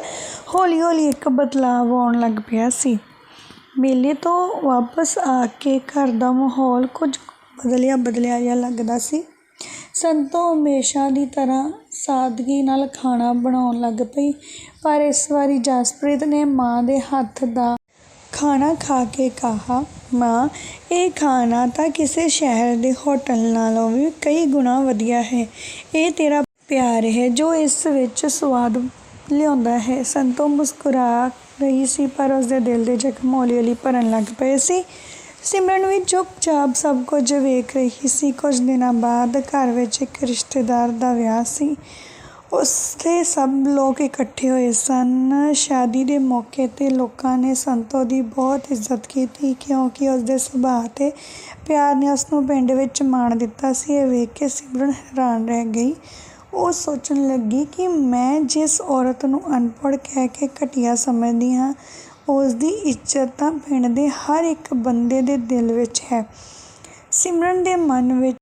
ਹੌਲੀ ਹੌਲੀ ਇੱਕ ਬਦਲਾਅ ਆਉਣ ਲੱਗ ਪਿਆ ਸੀ। ਮੇਲੇ ਤੋਂ ਵਾਪਸ ਆ ਕੇ ਘਰ ਦਾ ਮਾਹੌਲ ਕੁਝ ਬਦਲਿਆ ਬਦਲਿਆ ਜਿਹਾ ਲੱਗਦਾ ਸੀ। ਸੰਤੋਂ ਹਮੇਸ਼ਾ ਦੀ ਤਰ੍ਹਾਂ ਸਾਦਗੀ ਨਾਲ ਖਾਣਾ ਬਣਾਉਣ ਲੱਗ ਪਈ, ਪਰ ਇਸ ਵਾਰੀ ਜਸਪ੍ਰੀਤ ਨੇ ਮਾਂ ਦੇ ਹੱਥ ਦਾ ਖਾਣਾ ਖਾ ਕੇ ਕਿਹਾ, ਮਾਂ, ਇਹ ਖਾਣਾ ਤਾਂ ਕਿਸੇ ਸ਼ਹਿਰ ਦੇ ਹੋਟਲ ਨਾਲੋਂ ਵੀ ਕਈ ਗੁਣਾ ਵਧੀਆ ਹੈ। ਇਹ ਤੇਰਾ ਪਿਆਰ ਹੈ ਜੋ ਇਸ ਵਿੱਚ ਸੁਆਦ ਲਿਆਉਂਦਾ ਹੈ। ਸੰਤੋ ਮੁਸਕਰਾ ਰਹੀ ਸੀ, ਪਰ ਉਸਦੇ ਦਿਲ ਦੇ ਜ਼ਖਮ ਹੌਲੀ ਹੌਲੀ ਭਰਨ ਲੱਗ ਪਏ ਸੀ। ਸਿਮਰਨ ਵੀ ਚੁੱਪਚਾਪ ਸਭ ਕੁਝ ਵੇਖ ਰਹੀ ਸੀ। ਕੁਝ ਦਿਨਾਂ ਬਾਅਦ ਘਰ ਵਿੱਚ ਇੱਕ ਰਿਸ਼ਤੇਦਾਰ ਦਾ ਵਿਆਹ ਸੀ। ਉਸਦੇ ਸਭ ਲੋਕ ਇਕੱਠੇ ਹੋਏ ਸਨ। ਸ਼ਾਦੀ ਦੇ ਮੌਕੇ ਤੇ ਲੋਕਾਂ ਨੇ ਸੰਤੋ ਦੀ ਬਹੁਤ ਇੱਜ਼ਤ ਕੀਤੀ ਕਿਉਂਕਿ ਉਸਦੇ ਸੁਭਾਅ ਤੇ ਪਿਆਰ ਨੇ ਉਸ ਨੂੰ ਪਿੰਡ ਵਿੱਚ ਮਾਣ ਦਿੱਤਾ ਸੀ। ਇਹ ਵੇਖ ਕੇ ਸਿਮਰਨ ਹੈਰਾਨ ਰਹਿ ਗਈ। ਉਹ ਸੋਚਣ ਲੱਗੀ ਕਿ ਮੈਂ ਜਿਸ ਔਰਤ ਨੂੰ ਅਨਪੜ੍ਹ ਕਹਿ ਕੇ ਘਟੀਆ ਸਮਝਦੀ ਹਾਂ ਉਸ ਦੀ ਇੱਜ਼ਤ ਤਾਂ ਪਿੰਡ ਦੇ ਹਰ ਇੱਕ ਬੰਦੇ ਦੇ ਦਿਲ ਵਿੱਚ ਹੈ। ਸਿਮਰਨ ਦੇ ਮਨ ਵਿੱਚ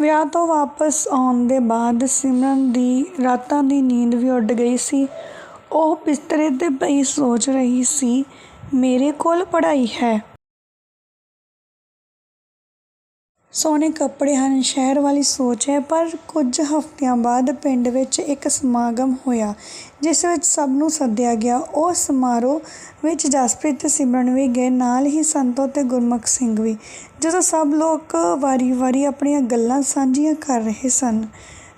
ਵਿਆਹ ਤੋਂ ਵਾਪਸ ਆਉਣ ਦੇ ਬਾਅਦ ਸਿਮਰਨ ਦੀ ਰਾਤਾਂ ਦੀ ਨੀਂਦ ਵੀ ਉੱਡ ਗਈ ਸੀ। ਉਹ ਬਿਸਤਰੇ ਤੇ ਪਈ ਸੋਚ ਰਹੀ ਸੀ, ਮੇਰੇ ਕੋਲ ਪੜ੍ਹਾਈ ਹੈ। ਸੋਹਣੇ ਕੱਪੜੇ ਹਨ, ਸ਼ਹਿਰ ਵਾਲੀ ਸੋਚ ਹੈ, ਪਰ ਕੁਝ ਹਫ਼ਤਿਆਂ ਬਾਅਦ ਪਿੰਡ ਵਿੱਚ ਇੱਕ ਸਮਾਗਮ ਹੋਇਆ, ਜਿਸ ਵਿੱਚ ਸਭ ਨੂੰ ਸੱਦਿਆ ਗਿਆ। ਉਹ ਸਮਾਰੋਹ ਵਿੱਚ ਜਸਪ੍ਰੀਤ ਤੇ ਸਿਮਰਨ ਵੀ ਗਏ, ਨਾਲ ਹੀ ਸੰਤੋ ਤੇ ਗੁਰਮੁਖ ਸਿੰਘ ਵੀ। ਜਦੋਂ ਸਭ ਲੋਕ ਵਾਰੀ-ਵਾਰੀ ਆਪਣੀਆਂ ਗੱਲਾਂ ਸਾਂਝੀਆਂ ਕਰ ਰਹੇ ਸਨ,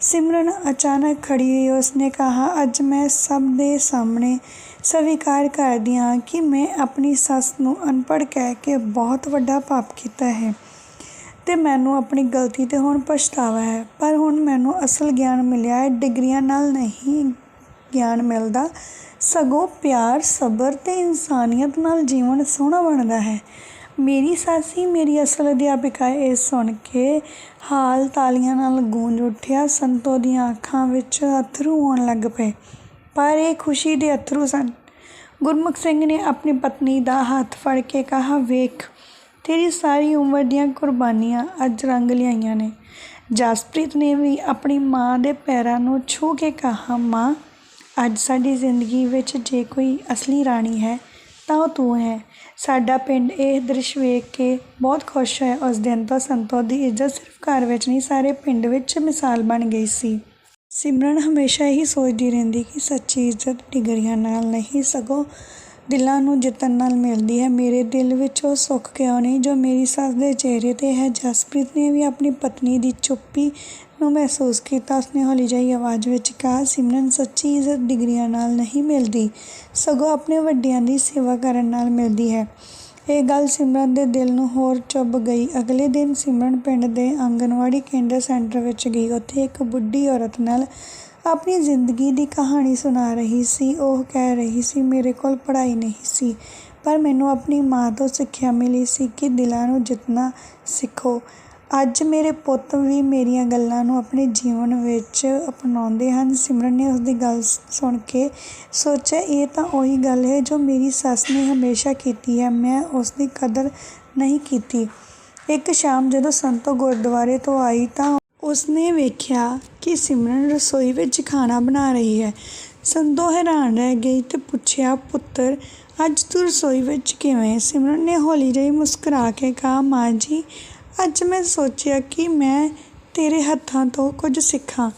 ਸਿਮਰਨ ਅਚਾਨਕ ਖੜੀ ਹੋਈ, ਉਸਨੇ ਕਹਾ, ਅੱਜ ਮੈਂ ਸਭ ਦੇ ਸਾਹਮਣੇ ਸਵੀਕਾਰ ਕਰਦੀ ਹਾਂ ਕਿ ਮੈਂ ਆਪਣੀ ਸੱਸ ਨੂੰ ਅਨਪੜ੍ਹ ਕਹਿ ਕੇ ਬਹੁਤ ਵੱਡਾ ਪਾਪ ਕੀਤਾ ਹੈ। ਅਤੇ ਮੈਨੂੰ ਆਪਣੀ ਗਲਤੀ ਤੇ ਹੁਣ ਪਛਤਾਵਾ ਹੈ, ਪਰ ਹੁਣ ਮੈਨੂੰ ਅਸਲ ਗਿਆਨ ਮਿਲਿਆ ਹੈ, ਡਿਗਰੀਆਂ ਨਾਲ ਨਹੀਂ ਗਿਆਨ ਮਿਲਦਾ। ਸਗੋਂ ਪਿਆਰ, ਸਬਰ ਅਤੇ ਇਨਸਾਨੀਅਤ ਨਾਲ ਜੀਵਨ ਸੋਹਣਾ ਬਣਦਾ ਹੈ। ਮੇਰੀ ਸਾਸੀ, ਮੇਰੀ ਅਸਲ ਅਧਿਆਪਿਕਾ ਇਹ ਸੁਣ ਕੇ ਹਾਲ ਤਾਲੀਆਂ ਨਾਲ ਗੂੰਜ ਉੱਠਿਆ। ਸੰਤੋ ਦੀਆਂ ਅੱਖਾਂ ਵਿੱਚ ਅਥਰੂ ਆਉਣ ਲੱਗ ਪਏ, ਪਰ ਇਹ ਖੁਸ਼ੀ ਦੇ ਅਥਰੂ ਸਨ। ਗੁਰਮੁਖ ਸਿੰਘ ਨੇ ਆਪਣੀ ਪਤਨੀ ਦਾ ਹੱਥ ਫੜ ਕੇ ਕਹਾ, ਵੇਖ ਤੇਰੀ ਸਾਰੀ ਉਮਰ ਦੀਆਂ ਕੁਰਬਾਨੀਆਂ ਅੱਜ ਰੰਗ ਲਿਆਈਆਂ ਨੇ। ਜਸਪ੍ਰੀਤ ਨੇ ਵੀ ਆਪਣੀ ਮਾਂ ਦੇ ਪੈਰਾਂ ਨੂੰ ਛੂ ਕੇ ਕਹਾ, ਮਾਂ, ਅੱਜ ਸਾਡੀ ਜ਼ਿੰਦਗੀ ਵਿੱਚ ਜੇ ਕੋਈ ਅਸਲੀ ਰਾਣੀ ਹੈ, ਤਾਂ ਉਹ ਤੂੰ ਹੈ। ਸਾਡਾ ਪਿੰਡ ਇਹ ਦ੍ਰਿਸ਼ ਵੇਖ ਕੇ ਬਹੁਤ ਖੁਸ਼ ਹੈ ਉਸ ਦਿਨ ਤੋਂ ਸੰਤੋ ਦੀ ਇੱਜ਼ਤ ਸਿਰਫ ਘਰ ਵਿੱਚ ਨਹੀਂ, ਸਾਰੇ ਪਿੰਡ ਵਿੱਚ ਮਿਸਾਲ ਬਣ ਗਈ ਸੀ। ਸਿਮਰਨ ਹਮੇਸ਼ਾ ਹੀ ਸੋਚਦੀ ਰਹਿੰਦੀ ਕਿ ਸੱਚੀ ਇੱਜ਼ਤ ਡਿਗਰੀਆਂ ਨਾਲ ਨਹੀਂ ਸਗੋਂ ਦਿਲਾਂ ਨੂੰ ਜਿੱਤਣ ਨਾਲ ਮਿਲਦੀ ਹੈ। ਮੇਰੇ ਦਿਲ ਵਿੱਚ ਉਹ ਸੁੱਖ ਕਿਉਂ ਨਹੀਂ? ਜੋ ਮੇਰੀ ਸੱਸ ਦੇ ਚਿਹਰੇ ਤੇ ਹੈ। ਜਸਪ੍ਰੀਤ ਨੇ ਵੀ ਆਪਣੀ ਪਤਨੀ ਦੀ ਚੁੱਪੀ ਨੂੰ ਮਹਿਸੂਸ ਕੀਤਾ। ਉਸਨੇ ਹੌਲੀ ਜਿਹੀ ਆਵਾਜ਼ ਵਿੱਚ ਕਿਹਾ, ਸਿਮਰਨ, ਸੱਚੀ ਇੱਜ਼ਤ ਡਿਗਰੀਆਂ ਨਾਲ ਨਹੀਂ ਮਿਲਦੀ। ਸਗੋਂ ਆਪਣੇ ਵੱਡਿਆਂ ਦੀ ਸੇਵਾ ਕਰਨ ਨਾਲ ਮਿਲਦੀ ਹੈ। ਇਹ ਗੱਲ ਸਿਮਰਨ ਦੇ ਦਿਲ ਨੂੰ ਹੋਰ ਚੁੱਭ ਗਈ। ਅਗਲੇ ਦਿਨ ਸਿਮਰਨ ਪਿੰਡ ਦੇ ਆਂਗਨਵਾੜੀ ਕੇਂਦਰ ਸੈਂਟਰ ਵਿੱਚ ਗਈ। ਉੱਥੇ ਇੱਕ ਬੁੱਢੀ ਔਰਤ ਨਾਲ ਆਪਣੀ ਜ਼ਿੰਦਗੀ ਦੀ ਕਹਾਣੀ ਸੁਣਾ ਰਹੀ ਸੀ, ਉਹ ਕਹਿ ਰਹੀ ਸੀ, ਮੇਰੇ ਕੋਲ ਪੜ੍ਹਾਈ ਨਹੀਂ ਸੀ, ਪਰ ਮੈਨੂੰ ਆਪਣੀ ਮਾਂ ਤੋਂ ਸਿੱਖਿਆ ਮਿਲੀ ਸੀ ਕਿ ਦਿਲਾਂ ਨੂੰ ਜਿੱਤਣਾ ਸਿੱਖੋ। ਅੱਜ ਮੇਰੇ ਪੁੱਤ ਵੀ ਮੇਰੀਆਂ ਗੱਲਾਂ ਨੂੰ ਆਪਣੇ ਜੀਵਨ ਵਿੱਚ ਅਪਣਾਉਂਦੇ ਹਨ। ਸਿਮਰਨ ਨੇ ਉਸ ਦੀ ਗੱਲ ਸੁਣ ਕੇ ਸੋਚਿਆ, ਇਹ ਤਾਂ ਉਹੀ ਗੱਲ ਹੈ ਜੋ ਮੇਰੀ ਸੱਸ ਨੇ ਹਮੇਸ਼ਾ ਕੀਤੀ ਹੈ। ਮੈਂ ਉਸ ਦੀ ਕਦਰ ਨਹੀਂ ਕੀਤੀ। ਇੱਕ ਸ਼ਾਮ ਜਦੋਂ ਸੰਤੋ ਗੁਰਦੁਆਰੇ ਤੋਂ ਆਈ ਤਾਂ ਉਸਨੇ ਵੇਖਿਆ ਕਿ ਸਿਮਰਨ ਰਸੋਈ ਵਿੱਚ ਖਾਣਾ ਬਣਾ ਰਹੀ ਹੈ। ਸੰਤੋ ਹੈਰਾਨ ਰਹਿ ਗਈ ਤੇ ਪੁੱਛਿਆ, ਪੁੱਤਰ, ਅੱਜ ਤੂੰ ਰਸੋਈ ਵਿੱਚ ਕਿਵੇਂ? ਸਿਮਰਨ ਨੇ ਹੌਲੀ ਜਿਹੀ ਮੁਸਕਰਾ ਕੇ ਕਹਾ, ਮਾਂ ਜੀ, ਅੱਜ ਮੈਂ ਸੋਚਿਆ ਕਿ ਮੈਂ ਤੇਰੇ ਹੱਥਾਂ ਤੋਂ ਕੁਝ ਸਿੱਖਾਂ।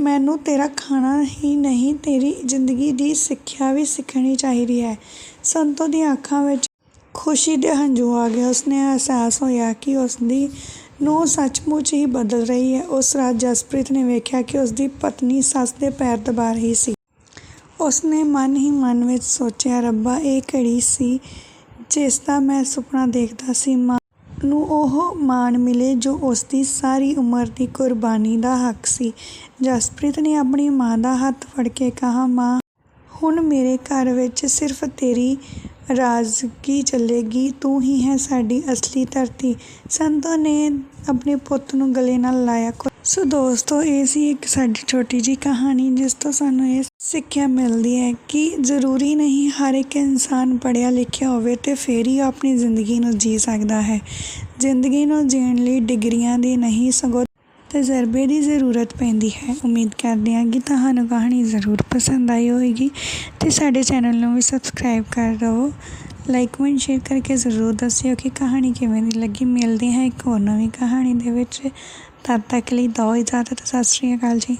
ਮੈਨੂੰ ਤੇਰਾ ਖਾਣਾ ਹੀ ਨਹੀਂ, ਤੇਰੀ ਜ਼ਿੰਦਗੀ ਦੀ ਸਿੱਖਿਆ ਵੀ ਸਿੱਖਣੀ ਚਾਹੀਦੀ ਹੈ। ਸੰਤੋ ਦੀਆਂ ਅੱਖਾਂ ਵਿੱਚ ਖੁਸ਼ੀ ਦੇ ਹੰਝੂ ਆ ਗਏ। ਉਸਨੇ ਅਹਿਸਾਸ ਹੋਇਆ ਕਿ ਉਸਦੀ ਨੂੰ ਸੱਚਮੁੱਚ ਹੀ ਬਦਲ ਰਹੀ ਹੈ। ਉਸ ਰਾਤ ਜਸਪ੍ਰੀਤ ਨੇ ਵੇਖਿਆ ਕਿ ਉਸਦੀ ਪਤਨੀ ਸੱਸ ਦੇ ਪੈਰ ਦਬਾ ਰਹੀ ਸੀ। ਉਸਨੇ ਮਨ ਹੀ ਮਨ ਵਿੱਚ ਸੋਚਿਆ, ਰੱਬਾ, ਇਹ ਘੜੀ ਸੀ ਜਿਸ ਦਾ ਮੈਂ ਸੁਪਨਾ ਦੇਖਦਾ ਸੀ। ਮਾਂ ਨੂੰ ਉਹ ਮਾਣ ਮਿਲੇ ਜੋ ਉਸ ਦੀ ਸਾਰੀ ਉਮਰ ਦੀ ਕੁਰਬਾਨੀ ਦਾ ਹੱਕ ਸੀ। ਜਸਪ੍ਰੀਤ ਨੇ ਆਪਣੀ ਮਾਂ ਦਾ ਹੱਥ ਫੜ ਕੇ ਕਿਹਾ, ਮਾਂ, ਹੁਣ ਮੇਰੇ ਘਰ ਵਿੱਚ ਸਿਰਫ ਤੇਰੀ ਰਾਜ਼ਗੀ ਚੱਲੇਗੀ। ਤੂੰ ਹੀ ਹੈ ਸਾਡੀ ਅਸਲੀ ਧਰਤੀ। ਸੰਤੋ ਨੇ ਆਪਣੇ ਪੁੱਤ ਨੂੰ ਗਲੇ ਨਾਲ ਲਾਇਆ ਕਰੋ ਸੋ ਦੋਸਤੋ, ਇਹ ਸੀ ਇੱਕ ਸਾਡੀ ਛੋਟੀ ਜੀ ਕਹਾਣੀ, ਜਿਸ ਤੋਂ ਸਾਨੂੰ ਇਹ ਸਿੱਖਿਆ ਮਿਲਦੀ ਹੈ ਕਿ ਜ਼ਰੂਰੀ ਨਹੀਂ ਹਰ ਇੱਕ ਇਨਸਾਨ ਪੜ੍ਹਿਆ ਲਿਖਿਆ ਹੋਵੇ ਤੇ ਫੇਰ ਹੀ ਉਹ ਆਪਣੀ ਜ਼ਿੰਦਗੀ ਨੂੰ ਜੀ ਸਕਦਾ ਹੈ। ਜ਼ਿੰਦਗੀ ਨੂੰ ਜੀਣ ਲਈ ਡਿਗਰੀਆਂ ਦੀ ਨਹੀਂ, ਸਗੋਂ ਤਜਰਬੇ ਦੀ ਜ਼ਰੂਰਤ ਪੈਂਦੀ ਹੈ। ਉਮੀਦ ਕਰਦੇ ਹਾਂ ਕਿ ਤੁਹਾਨੂੰ ਕਹਾਣੀ ਜ਼ਰੂਰ ਪਸੰਦ ਆਈ ਹੋਵੇਗੀ ਤੇ ਸਾਡੇ ਚੈਨਲ ਨੂੰ ਵੀ ਸਬਸਕ੍ਰਾਈਬ ਕਰ ਦਿਓ। ਲਾਈਕ ਕਮੈਂਟ ਸ਼ੇਅਰ ਕਰਕੇ ਜ਼ਰੂਰ ਦੱਸਿਓ ਕਿ ਕਹਾਣੀ ਕਿਵੇਂ ਦੀ ਲੱਗੀ। ਮਿਲਦੇ ਹਾਂ ਇੱਕ ਹੋਰ ਨਵੀਂ ਕਹਾਣੀ ਦੇ ਵਿੱਚ। ਤਦ ਤੱਕ ਲਈ ਦਿਓ ਇਜਾਜ਼ਤ। ਸਤਿ ਸ਼੍ਰੀ ਅਕਾਲ ਜੀ।